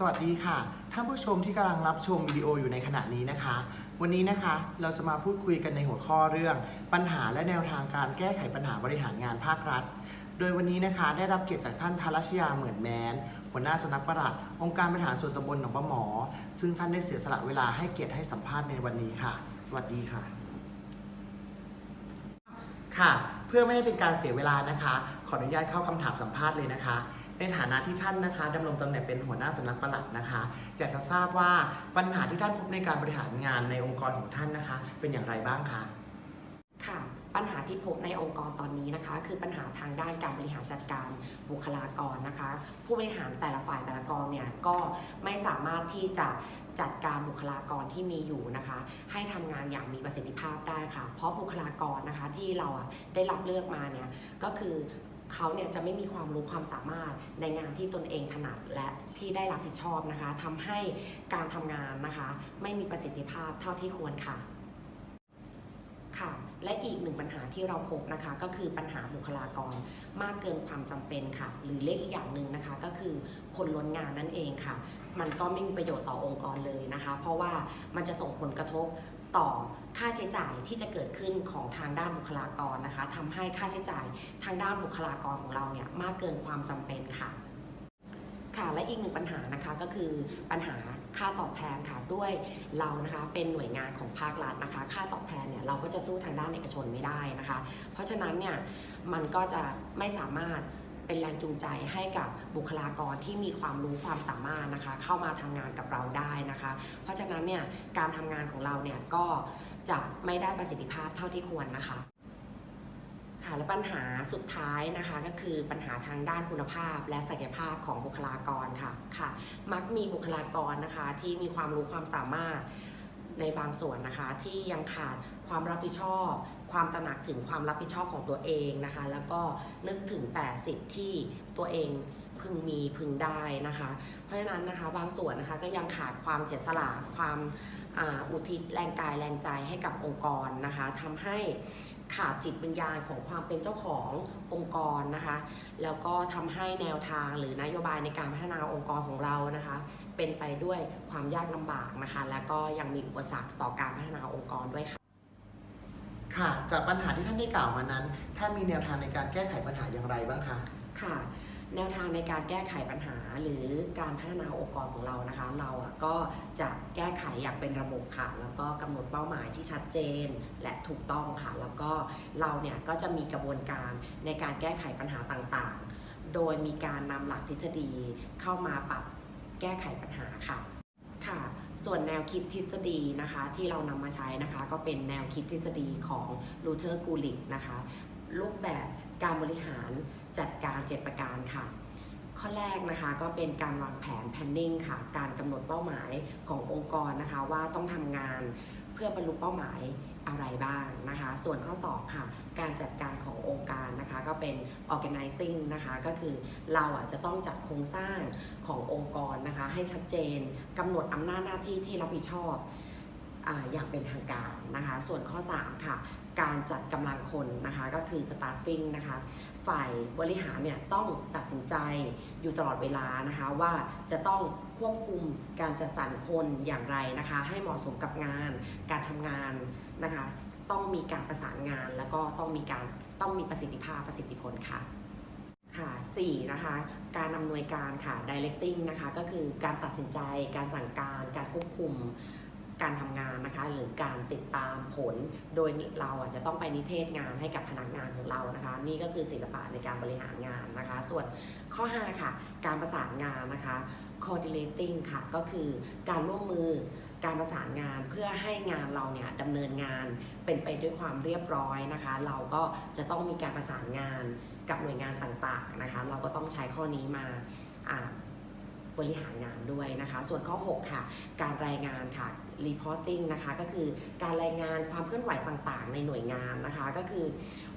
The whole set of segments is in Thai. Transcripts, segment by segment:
สวัสดีค่ะ ท่านผู้ชมที่กำลังรับชมวิดีโออยู่ในขณะนี้นะคะ วันนี้นะคะเราจะมาพูดคุยกันในหัวข้อเรื่อง ปัญหาและแนวทางการแก้ไขปัญหาบริหารงานภาครัฐ โดยวันนี้นะคะได้รับเกียรติจากท่านธารชยาเหมือนแมนหัวหน้าสำนักประหลัดองค์การบริหารส่วนตำบลหนองปะหมอ ซึ่งท่านได้เสียสละเวลาให้เกียรติให้สัมภาษณ์ในวันนี้ค่ะ สวัสดีค่ะ ค่ะ เพื่อไม่ให้เป็นการเสียเวลานะคะ ขออนุญาตเข้าคำถามสัมภาษณ์เลยนะคะ ในฐานะที่ท่านนะคะดำรงตำแหน่งเป็นหัวหน้าสำนักปลัดนะคะอยากจะทราบว่าปัญหาที่ท่านพบในการบริหารงานในองค์กรของท่านนะคะ เป็นอย่างไรบ้างคะค่ะปัญหาที่พบในองค์กรตอนนี้นะคะ คือปัญหาทางด้านการบริหารจัดการบุคลากรนะคะ ผู้บริหารแต่ละฝ่ายแต่ละกองเนี่ยก็ไม่สามารถที่จะจัดการบุคลากรที่มีอยู่นะคะ ให้ทำงานอย่างมีประสิทธิภาพได้ค่ะ เพราะบุคลากรนะคะที่เราได้รับเลือกมาเนี่ยก็คือ เขาเนี่ยจะไม่มีความรู้ความสามารถในงานที่ตนเองถนัดและที่ได้รับผิดชอบนะคะทำให้การทำงานนะคะ ไม่มีประสิทธิภาพเท่าที่ควรค่ะค่ะและอีกหนึ่งปัญหาที่เราพบนะคะ ก็คือปัญหาบุคลากรมากเกินความจำเป็นค่ะ หรือเรียกอีกอย่างหนึ่งนะคะ ก็คือคนล้นงานนั่นเองค่ะ มันก็ไม่มีประโยชน์ต่อองค์กรเลยนะคะ เพราะว่ามันจะส่งผลกระทบ ต่อค่าใช้จ่ายที่จะเกิดขึ้นของทางด้านบุคลากรนะคะทำให้ค่าใช้จ่ายทางด้านบุคลากรของเราเนี่ยมากเกินความจำเป็นค่ะค่ะและอีกหนึ่งปัญหานะคะก็คือปัญหาค่าตอบแทนค่ะด้วยเรานะคะเป็นหน่วยงานของภาครัฐนะคะ ค่าตอบแทนเนี่ยเราก็จะสู้ทางด้านเอกชนไม่ได้นะคะ เพราะฉะนั้นเนี่ยมันก็จะไม่สามารถ เป็นแรงจูงใจให้กับบุคลากรที่มีความรู้ความสามารถนะคะ เข้ามาทำงานกับเราได้นะคะ เพราะฉะนั้นเนี่ยการทำงานของเราเนี่ยก็จะไม่ได้ประสิทธิภาพเท่าที่ควรนะคะค่ะและปัญหาสุดท้ายนะคะก็คือปัญหาทางด้านคุณภาพ และศักยภาพของบุคลากรค่ะค่ะ มักมีบุคลากรนะคะที่มีความรู้ความสามารถในบางส่วนนะคะ ที่ยังขาดความรับผิดชอบ ความตระหนักถึงความรับผิดชอบของตัวเองนะคะ แล้วก็นึกถึงแต่สิทธิ์ที่ตัวเองพึงมีพึงได้นะคะ เพราะฉะนั้นนะคะบางส่วนนะคะก็ยังขาดความเสียสละความอ,อุทิศแรงกายแรงใจให้กับองค์กรนะคะทำให้ขาดจิตวิญญาณของความเป็นเจ้าขององค์กรนะคะ แล้วก็ทำให้แนวทางหรือนโยบายในการพัฒนาองค์กรของเรานะคะ เป็นไปด้วยความยากลำบากนะคะ แล้วก็ยังมีอุปสรรคต่อการพัฒนาองค์กรด้วยค่ะ ค่ะ จากปัญหาที่ท่านได้กล่าวมานั้น ท่านมีแนวทางในการแก้ไขปัญหาอย่างไรบ้างคะ ค่ะ แนวทางในการแก้ไขปัญหาหรือการพัฒนาองค์กรของเรานะคะ เราอะก็จะแก้ไขอย่างเป็นระบบค่ะ แล้วก็กำหนดเป้าหมายที่ชัดเจนและถูกต้องค่ะ แล้วก็เราเนี่ยก็จะมีกระบวนการในการแก้ไขปัญหาต่างๆ โดยมีการนำหลักทฤษฎีเข้ามาปรับแก้ไขปัญหาค่ะค่ะ ส่วนแนวคิดทฤษฎีนะคะที่เรานำมาใช้นะคะก็เป็นแนวคิดทฤษฎีของลูเทอร์กูลิกนะคะรูปแบบการบริหารจัดการ7ประการค่ะ ข้อแรกนะคะก็เป็นการวางแผน planning ค่ะ การกำหนดเป้าหมายขององค์กรนะคะว่าต้องทำงาน เพื่อบรรลุเป้าหมายอะไรบ้างนะคะ ส่วนข้อ 2 ค่ะ การจัดการขององค์การนะคะ ก็เป็น organizing นะคะ ก็คือเราอะจะต้องจัดโครงสร้างขององค์กรนะคะ ให้ชัดเจนกำหนดอำนาจหน้าที่ที่รับผิดชอบ อย่างเป็นทางการนะคะ ส่วนข้อ 3 ค่ะ การจัดกำลังคนนะคะก็คือ staffing นะคะ ฝ่ายบริหารเนี่ยต้องตัดสินใจอยู่ตลอดเวลานะคะว่าจะต้องควบคุมการจัดสรรคนอย่างไรนะคะ ให้เหมาะสมกับงาน การทำงานนะคะ ต้องมีการประสานงาน แล้วก็ต้องมีการต้องมีประสิทธิภาพประสิทธิผลค่ะค่ะ4นะคะ การอำนวยการค่ะ directing นะคะ ก็คือการตัดสินใจ การสั่งการ การควบคุม การทำงานนะคะ หรือการติดตามผล โดยเราอะจะต้องไปนิเทศงานให้กับพนักงานของเรานะคะ นี่ก็คือศิลปะในการบริหารงานนะคะ ส่วนข้อ 5 ค่ะ การประสานงานนะคะ coordinating ค่ะ ก็คือการร่วมมือการประสานงานเพื่อให้งานเราเนี่ยดำเนินงานเป็นไปด้วยความเรียบร้อยนะคะ เราก็จะต้องมีการประสานงานกับหน่วยงานต่างๆนะคะ เราก็ต้องใช้ข้อนี้มา บริหารงานด้วยนะคะ ส่วนข้อ 6 ค่ะ การรายงานค่ะ reporting นะคะก็คือการรายงานความเคลื่อนไหวต่างๆ ในหน่วยงานนะคะ ก็คือ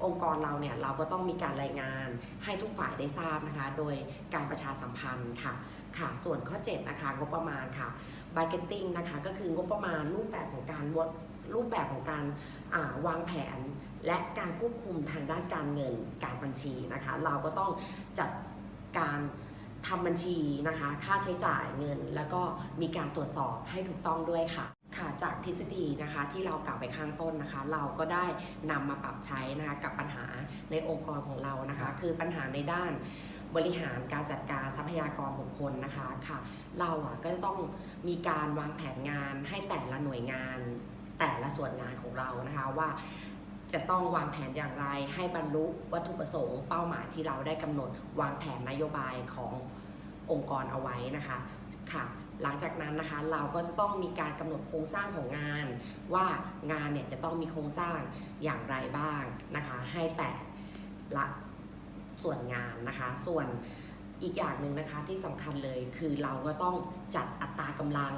องค์กรเราเนี่ยเราก็ต้องมีการรายงานให้ทุกฝ่ายได้ทราบนะคะ โดยการประชาสัมพันธ์ค่ะค่ะ ส่วนข้อ 7 นะคะงบประมาณค่ะ budgeting นะคะก็คืองบประมาณรูปแบบของการวดรูปแบบของการาวางแผน และการควบคุมทางด้านการเงินการบัญชีนะคะ เราก็ต้องจัดการ ทำบัญชีนะคะ ค่าใช้จ่ายเงิน แล้วก็มีการตรวจสอบให้ถูกต้องด้วยค่ะ ค่ะ จากทฤษฎีนะคะที่เรากล่าวไปข้างต้นนะคะ เราก็ได้นำมาปรับใช้นะคะกับปัญหาในองค์กรของเรานะคะ คือปัญหาในด้านบริหารการจัดการทรัพยากรบุคคลนะคะค่ะ เราอะก็จะต้องมีการวางแผนงานให้แต่ละหน่วยงาน แต่ละส่วนงานของเรานะคะว่า จะต้องวางแผนอย่างไร ให้บรรลุวัตถุประสงค์เป้าหมายที่เราได้กำหนดวางแผนนโยบายขององค์กรเอาไว้นะคะค่ะหลังจากนั้นนะคะเราก็จะต้องมีการกำหนดโครงสร้างของงาน ว่างานเนี่ยจะต้องมีโครงสร้างอย่างไรบ้างนะคะ ให้แต่ละส่วนงานนะคะ ส่วนอีกอย่างหนึ่งนะคะที่สำคัญเลยคือเราก็ต้องจัดอัตรากำลัง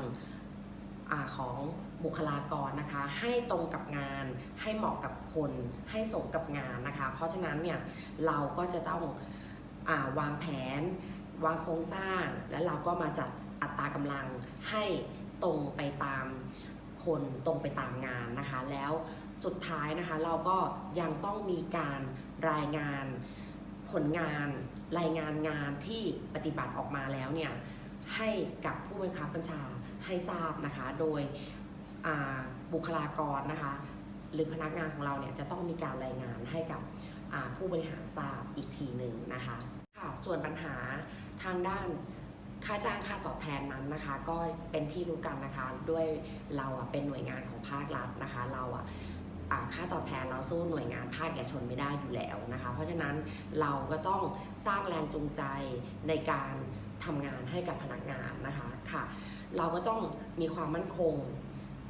อของ บุคลากรนะคะ ให้ตรงกับงาน ให้เหมาะกับคน ให้สมกับงานนะคะ เพราะฉะนั้นเนี่ยเราก็จะต้องอวางแผน วางโครงสร้าง แล้วเราก็มาจัดอัตรากำลังให้ตรงไปตามคนตรงไปตามงานนะคะ แล้วสุดท้ายนะคะเราก็ยังต้องมีการรายงานผลงานรายงานงานที่ปฏิบัติออกมาแล้วเนี่ยให้กับผู้บังคับบัญชาให้ทราบนะคะ โดย บุคลากรนะคะหรือพนักงานของเราเนี่ยจะต้องมีการรายงานให้กับผู้บริหารทราบอีกทีหนึ่งนะคะค่ะส่วนปัญหาทางด้านค่าจ้างค่าตอบแทนนั้นนะคะ ก็เป็นที่รู้กันนะคะด้วยเราเป็นหน่วยงานของภาครัฐนะคะ เราอะอ่าค่าตอบแทนเราสู้หน่วยงานภาคเอกชนไม่ได้อยู่แล้วนะคะ เพราะฉะนั้นเราก็ต้องสร้างแรงจูงใจในการทำงานให้กับพนักงานนะคะค่ะ เราก็ต้องมีความมั่นคง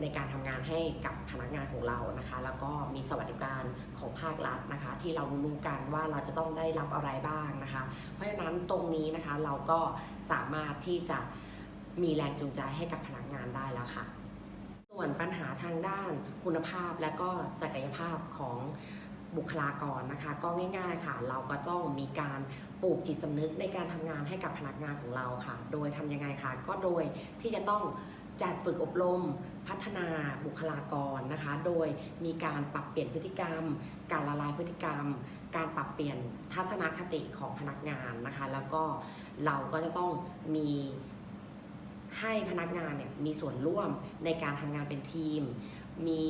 ในการทำงานให้กับพนักงานของเรานะคะ แล้วก็มีสวัสดิการของภาครัฐนะคะ ที่เรารู้กันว่าเราจะต้องได้รับอะไรบ้างนะคะ เพราะฉะนั้นตรงนี้นะคะเราก็สามารถที่จะมีแรงจูงใจให้กับพนักงานได้แล้วค่ะ ส่วนปัญหาทางด้านคุณภาพและก็ศักยภาพของบุคลากรนะคะ ก็ง่ายๆค่ะ เราก็ต้องมีการปลูกจิตสำนึกในการทำงานให้กับพนักงานของเราค่ะ โดยทำยังไงคะก็โดยที่จะต้อง จัดฝึกอบรมพัฒนาบุคลากรนะคะ โดยมีการปรับเปลี่ยนพฤติกรรม การละลายพฤติกรรม การปรับเปลี่ยนทัศนคติของพนักงานนะคะ แล้วก็เราก็จะต้องมีให้พนักงานเนี่ยมีส่วนร่วมในการทำงานเป็นทีม มี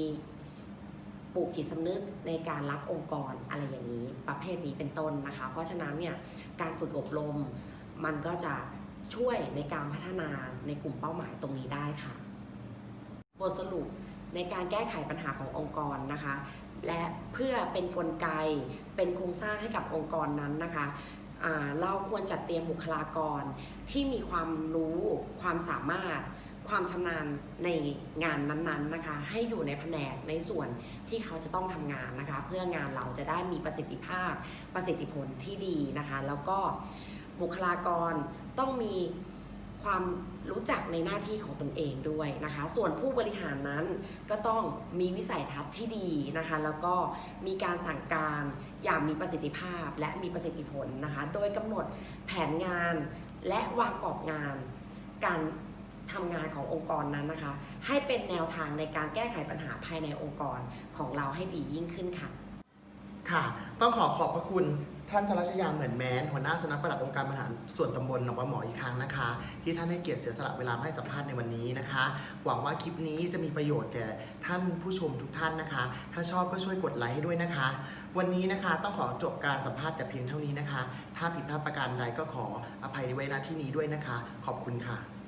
ปลูกจิตสำนึกในการรักองค์กรอะไรอย่างนี้ประเภทนี้เป็นต้นนะคะ เพราะฉะนั้นเนี่ยการฝึกอบรมมันก็จะ ช่วยในการพัฒนาในกลุ่มเป้าหมายตรงนี้ได้ค่ะ บทสรุปในการแก้ไขปัญหาขององค์กรนะคะ และเพื่อเป็นนกลไกเป็นโครงสร้างให้กับองค์กรนั้นนะคะเราควรจัดเตรียมบุคลากรที่มีความรู้ความสามารถ ความชำนาญในงานนั้นๆนะคะ ให้อยู่ในแผนกในส่วนที่เขาจะต้องทำงานนะคะ เพื่องานเราจะได้มีประสิทธิภาพประสิทธิผลที่ดีนะคะ แล้วก็ บุคลากรต้องมีความรู้จักในหน้าที่ของตนเองด้วยนะคะ ส่วนผู้บริหารนั้นก็ต้องมีวิสัยทัศน์ที่ดีนะคะ แล้วก็มีการสั่งการอย่างมีประสิทธิภาพและมีประสิทธิผลนะคะ โดยกำหนดแผนงานและวางกรอบงาน การทำงานขององค์กรนั้นนะคะ ให้เป็นแนวทางในการแก้ไขปัญหาภายในองค์กรของเราให้ดียิ่งขึ้นค่ะ ค่ะ ต้องขอขอบพระคุณ ท่านธรัชยาเหมือนแมนหัวหน้าสำนักปลัดองค์การบริหารส่วนตำบลหนองปลาหมออีกครั้งนะคะ ที่ท่านให้เกียรติเสียสละเวลามาให้สัมภาษณ์ในวันนี้นะคะ หวังว่าคลิปนี้จะมีประโยชน์แก่ท่านผู้ชมทุกท่านนะคะ ถ้าชอบก็ช่วยกดไลค์ให้ด้วยนะคะ วันนี้นะคะต้องขอจบการสัมภาษณ์แต่เพียงเท่านี้นะคะ ถ้าผิดพลาดประการใดก็ขออภัยในเวลาที่นี้ด้วยนะคะ ขอบคุณค่ะ